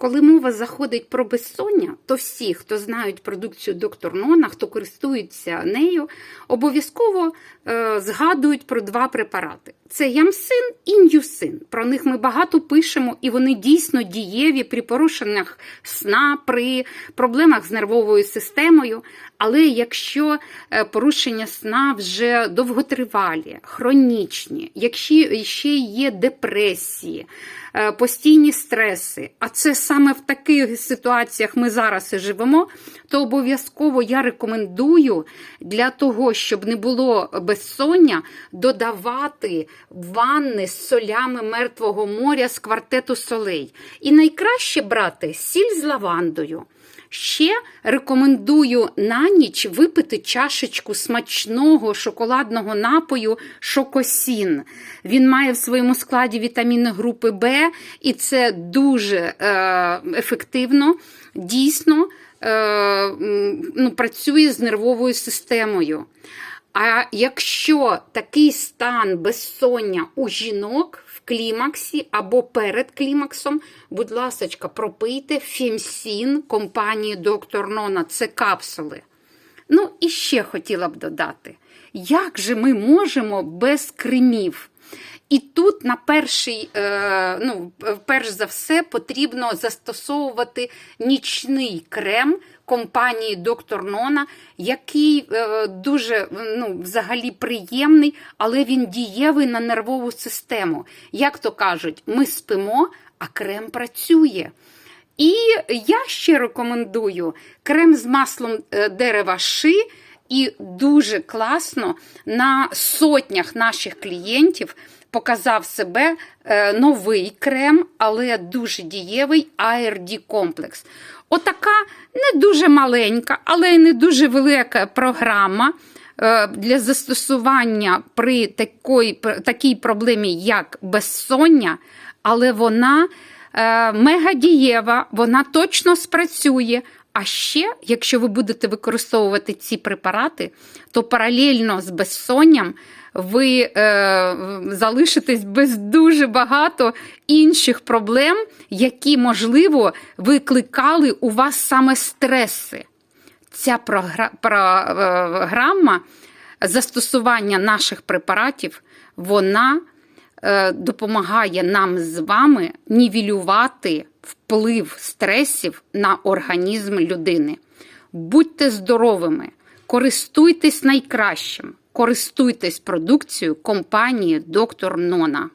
Коли мова заходить про безсоння, то всі, хто знають продукцію доктор Нона, хто користується нею, обов'язково е, згадують про два препарати: це ямсин і ньюсин. Про них ми багато пишемо, і вони дійсно дієві при порушеннях сна, при проблемах з нервовою системою. Але якщо е, порушення сна вже довготривалі, хронічні, якщо ще є депресії, е, постійні стреси, а це саме в таких ситуаціях ми зараз і живемо, то обов'язково я рекомендую для того, щоб не було безсоння, додавати ванни з солями мертвого моря з квартету солей. І найкраще брати сіль з лавандою. Ще рекомендую на ніч випити чашечку смачного шоколадного напою Шокосін. Він має в своєму складі вітаміни групи Б, і це дуже е, ефективно, дійсно е, ну, працює з нервовою системою. А якщо такий стан безсоння у жінок в клімаксі або перед клімаксом, будь ласка, пропийте фімсін компанії доктор Нона, це капсули. Ну і ще хотіла б додати, як же ми можемо без кремів? І тут на перший, е, ну, перш за все, потрібно застосовувати нічний крем компанії Доктор Нона, який е, дуже ну, взагалі приємний, але він дієвий на нервову систему. Як то кажуть, ми спимо, а крем працює. І я ще рекомендую крем з маслом е, дерева ши. І дуже класно на сотнях наших клієнтів показав себе е, новий крем, але дуже дієвий ARD комплекс. Отака не дуже маленька, але й не дуже велика програма е, для застосування при такій, такій проблемі, як безсоння, але вона е, мегадієва, вона точно спрацює. А ще, якщо ви будете використовувати ці препарати, то паралельно з безсонням ви е, залишитесь без дуже багато інших проблем, які, можливо, викликали у вас саме стреси. Ця програма застосування наших препаратів, вона е, допомагає нам з вами нівелювати вплив стресів на організм людини. Будьте здоровими, користуйтесь найкращим, користуйтесь продукцією компанії Доктор Нона.